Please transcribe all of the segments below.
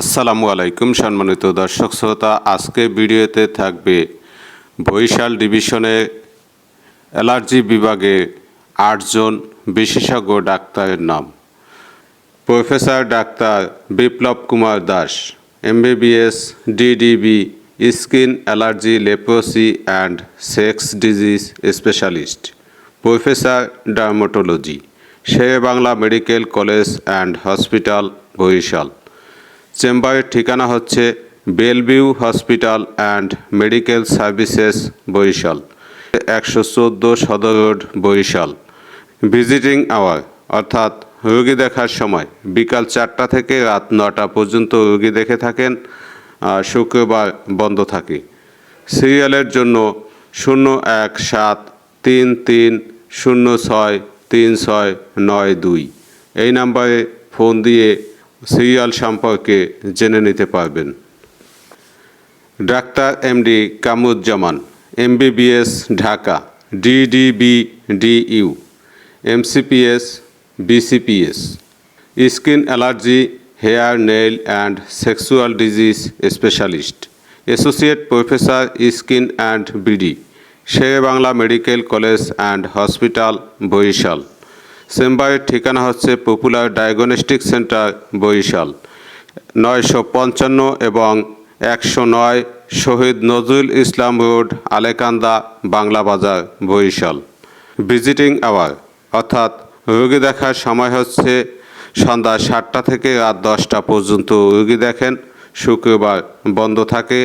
আসসালামু আলাইকুম, সম্মানিত দর্শক শ্রোতা। আজকে ভিডিওতে থাকবে বরিশাল ডিভিশনে অ্যালার্জি বিভাগে আটজন বিশেষজ্ঞ ডাক্তারের নাম। Professor doctor Biplob Kumar Das, MBBS, DDV, skin allergy leprosy and sex disease specialist, professor dermatology Sher-e Bangla medical college and hospital Barishal. চেম্বারের ঠিকানা হচ্ছে Bellevue hospital and medical services Barishal, একশো চোদ্দ সদর রোড বরিশাল। ভিজিটিং আওয়ার, অর্থাৎ রোগী দেখার সময়। বিকাল চারটা থেকে রাত নটা পর্যন্ত রোগী দেখে থাকেন, আর শুক্রবার বন্ধ থাকে। সিরিয়ালের জন্য শূন্য এক সাত তিন তিন শূন্য ছয় তিন ছয় নয় দুই। এই নাম্বারে ফোন দিয়ে সিরিয়াল সম্পর্কে জেনে নিতে পারবেন। Doctor MD Kamruzzaman, MBBS Dhaka DDV DU MCPS, BCPS. Skin allergy, hair, nail and sexual disease specialist. Associate professor skin and VD Sher-e Bangla medical college and hospital Barishal. চেম্বারের ঠিকানা হচ্ছে popular diagnostic centre, Barishal. নয়শো পঞ্চান্ন এবং একশো নয় Shahid Nazrul Islam road, Alekanda, Bangla Bazar, Barishal. Visiting hour, অর্থাৎ রোগী দেখার সময় হচ্ছে সন্ধ্যা সাতটা থেকে রাত দশটা পর্যন্ত। রোগী দেখেন, শুক্রবার বন্ধ থাকে।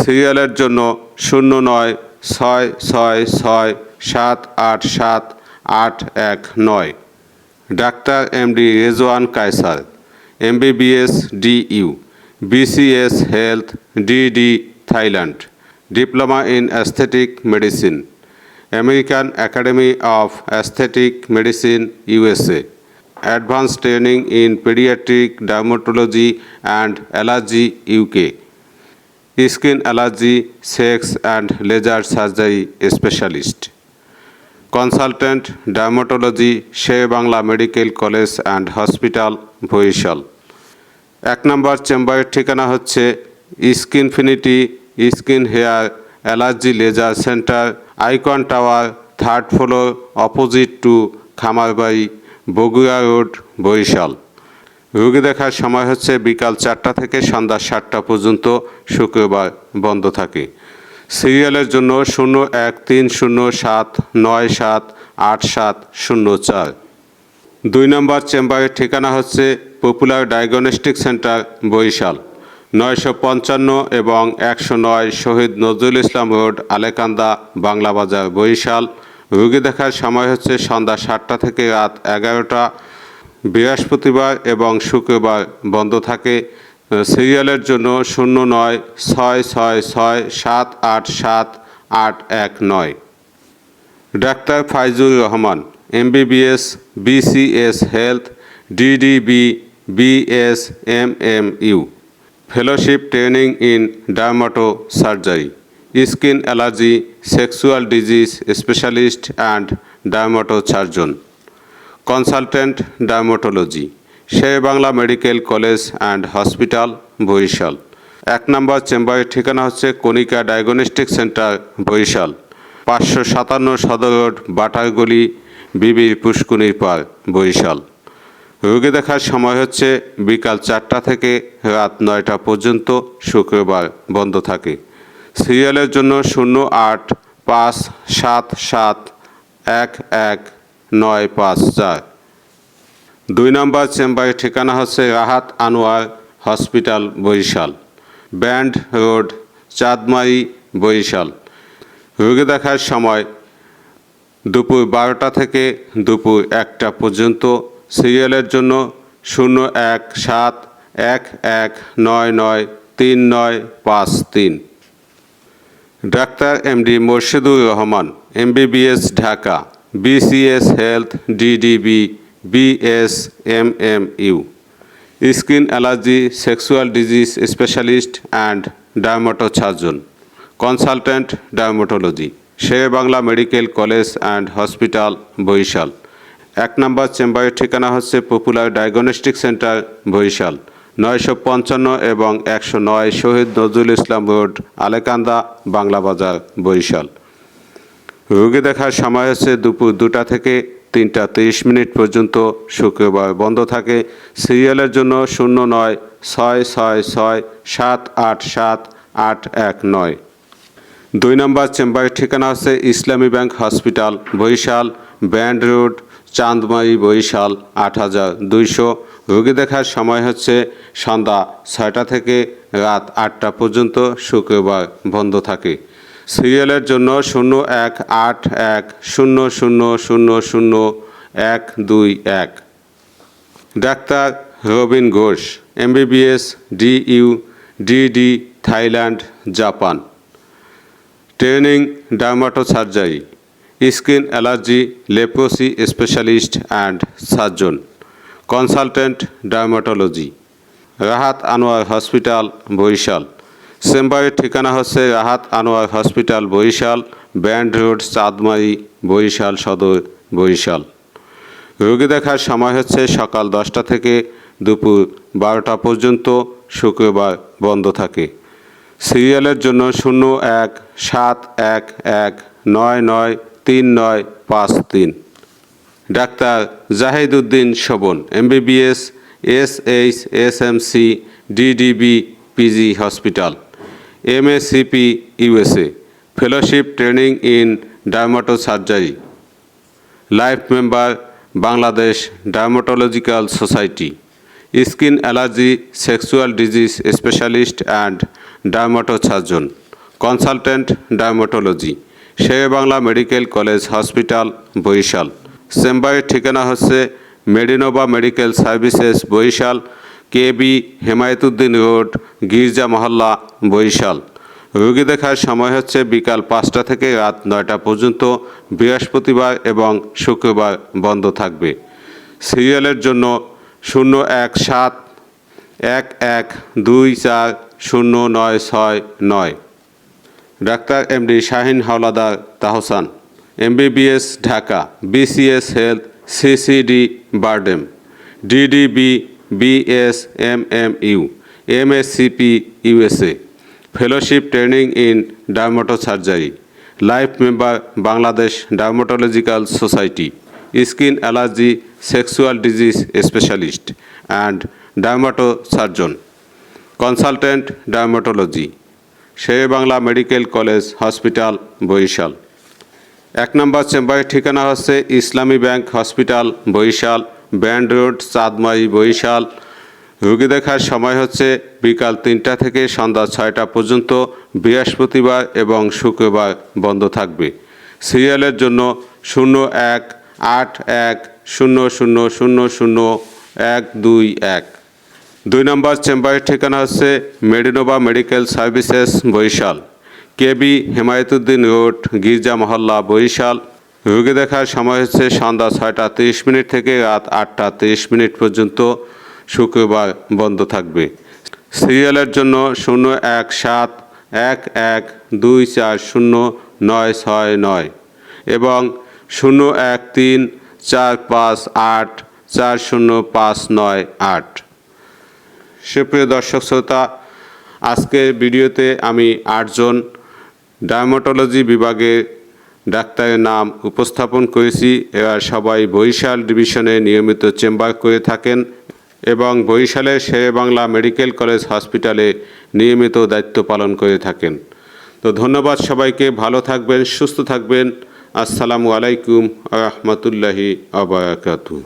সিরিয়ালের জন্য শূন্য নয় ছয় ছয় ছয় সাত আট সাত আট এক নয়। Doctor MD Rezwan Kaiser, MBBS DU, BCS health DD Thailand, diploma in aesthetic medicine, American academy of aesthetic medicine, USA advance training in paediatric dermatology and allergy UK, skin allergy, sex and laser surgery specialist. Consultant dermatology Sher-e Bangla medical college and hospital, Barishal. এক নম্বর চেম্বারের ঠিকানা হচ্ছে Skinfinity skin hair allergy laser centre, icon tower, third floor, opposite to Khamarbari, Bogura road, Barishal. রোগী দেখার সময় হচ্ছে বিকাল চারটা থেকে সন্ধ্যা সাতটা পর্যন্ত শুক্রবার বন্ধ থাকে। সিরিয়ালের জন্য শূন্য এক তিন শূন্য সাত নয় সাত আট সাত শূন্য চার। দুই নম্বর চেম্বারের ঠিকানা হচ্ছে পপুলার ডায়াগনস্টিক সেন্টার, বরিশাল। নয়শো পঞ্চান্ন এবং একশো নয় শহীদ নজরুল ইসলাম রোড, আলেকান্দা, বাংলা বাজার, বরিশাল। রোগী দেখার সময় হচ্ছে সন্ধ্যা সাতটা থেকে রাত এগারোটা। বৃহস্পতিবার এবং শুক্রবার বন্ধ থাকে। সিরিয়ালের জন্য শূন্য নয়, ছয় ছয় ছয়, সাত, আট সাত, আট, এক, নয়। Doctor Faizur Rahman, MBBS, BCS health, DDV BS M M U fellowship training in dermato surgery skin allergy, sexual disease specialist and dermato surgeon consultant dermatology. Shere Bangla medical college and hospital, Barishal. এক নম্বর চেম্বারের ঠিকানা হচ্ছে কণিকা diagnostic centre, Barishal. পাঁচশো সাতান্ন সদর road, বাটারগলি বিবির পুষ্কুনির পার বরিশাল। রোগী দেখার সময় হচ্ছে বিকাল চারটা থেকে রাত নয়টা পর্যন্ত শুক্রবার বন্ধ থাকে। সিরিয়ালের জন্য শূন্য আট পাঁচ সাত সাত এক এক নয় পাঁচ চার। দুই নম্বর চেম্বারের ঠিকানা হচ্ছে Rahat Anwar hospital, Barishal. Band road, Chandmari, Barishal. রোগী দেখার সময় দুপুর বারোটা থেকে দুপুর একটা পর্যন্ত। সিরিয়ালের জন্য শূন্য এক সাত এক এক নয় নয় তিন নয় পাঁচ তিন। Doctor MD Morshedur Rahman, MBBS Dhaka, BCS health, DDV BS M M U skin allergy sexual disease specialist and dermato surgeon consultant dermatology Shere Bangla medical college and hospital Barishal এক নম্বর চেম্বারের ঠিকানা হচ্ছে পপুলার ডায়াগনস্টিক সেন্টার বরিশাল নয়শো পঞ্চান্ন এবং একশো নয় Shahid Nazrul Islam road, Alekanda, Bangla Bazar, Barishal. রোগী দেখার সময় হচ্ছে দুপুর দুটা থেকে তিনটা তিরিশ মিনিট পর্যন্ত শুক্রবার বন্ধ থাকে। সিরিয়ালের জন্য শূন্য নয়, ছয় ছয় ছয়, সাত, আট সাত, আট, এক, নয়। দুই নম্বর চেম্বারের ঠিকানা হচ্ছে Islami bank hospital, Barishal, band road Chandmari Barishal, আট হাজার দুইশো। রোগী দেখার সময় হচ্ছে সন্ধ্যা ছয়টা থেকে রাত আটটা পর্যন্ত শুক্রবার বন্ধ থাকে। সিরিয়ালের জন্য শূন্য এক আট এক শূন্য শূন্য শূন্য শূন্য এক দুই এক। Doctor Robin Ghosh, MBBS, DU, DD, Thailand, Japan. Training dermatosurgery, skin allergy, leprosy specialist and surgeon, consultant dermatology. Rahat Anwar hospital, Barishal. চেম্বারের ঠিকানা হচ্ছে Rahat Anwar hospital, Barishal, band road, Chandmari, Barishal Sadar, Barishal. রোগী দেখার সময় হচ্ছে সকাল দশটা থেকে দুপুর বারোটা পর্যন্ত শুক্রবার বন্ধ থাকে। সিরিয়ালের জন্য শূন্য এক সাত এক এক নয় নয় তিন নয় পাঁচ তিন। Doctor Zahid Uddin Shovon, MBBS S H S M C DDV, PG hospital. MACP USA fellowship training in dermatosurgery life member Bangladesh dermatological society skin allergy sexual disease specialist and dermatosurgeon consultant dermatology Shere Bangla medical college hospital Barishal চেম্বারের ঠিকানা হচ্ছে Medinova medical services Barishal KB Hemayetuddin road Girja Mahalla Barishal. রোগী দেখার সময় হচ্ছে বিকাল পাঁচটা থেকে রাত নয়টা পর্যন্ত বৃহস্পতিবার এবং শুক্রবার বন্ধ থাকবে। সিরিয়ালের জন্য শূন্য এক সাত, এক এক দুই চার শূন্য নয় ছয় নয়। Doctor MD Shahin Howlader Tahsan, MBBS Dhaka, BCS health, CCD BIRDEM, DDV BS M M U MSCP, USA. Fellowship training in dermatosurgery life member Bangladesh dermatological society skin allergy sexual disease specialist and dermatosurgeon consultant dermatology Shere Bangla medical college hospital Barishal এক নম্বর চেম্বারের ঠিকানা হচ্ছে Islami bank hospital, Barishal, band road Chandmari Barishal রোগী দেখার সময় হচ্ছে বিকাল তিনটা থেকে সন্ধ্যা ছয়টা পর্যন্ত বৃহস্পতিবার এবং শুক্রবার বন্ধ থাকবে। সিরিয়ালের জন্য শূন্য এক, আট এক, শূন্য শূন্য শূন্য শূন্য, এক, দুই এক। দুই নম্বর চেম্বারের ঠিকানা হচ্ছে Medinova medical services Barishal. KB Hemayetuddin road, Girja Mahalla Barishal. রোগী দেখার সময় হচ্ছে সন্ধ্যা ছয়টা তিরিশ মিনিট থেকে রাত আটটা তিরিশ মিনিট পর্যন্ত শুক্রবার বন্ধ থাকবে। সিরিয়ালের জন্য শূন্য এক সাত এক এক দুই চার শূন্য নয় ছয় নয় এবং শূন্য এক তিন চার পাঁচ আট চার শূন্য পাঁচ নয় আট। সুপ্রিয় দর্শক শ্রোতা, আজকের ভিডিওতে আমি আটজন ডার্মাটোলজি বিভাগের ডাক্তারের নাম উপস্থাপন করেছি। এরা সবাই বরিশাল ডিভিশনে নিয়মিত চেম্বার করে থাকেন। এবং বরিশালের শেরে বাংলা মেডিকেল কলেজ হসপিটালে নিয়মিত দায়িত্ব পালন করে থাকেন। তো ধন্যবাদ সবাইকে, ভালো থাকবেন, সুস্থ থাকবেন। আসসালামু আলাইকুম রহমতুল্লাহি আবরাকাতু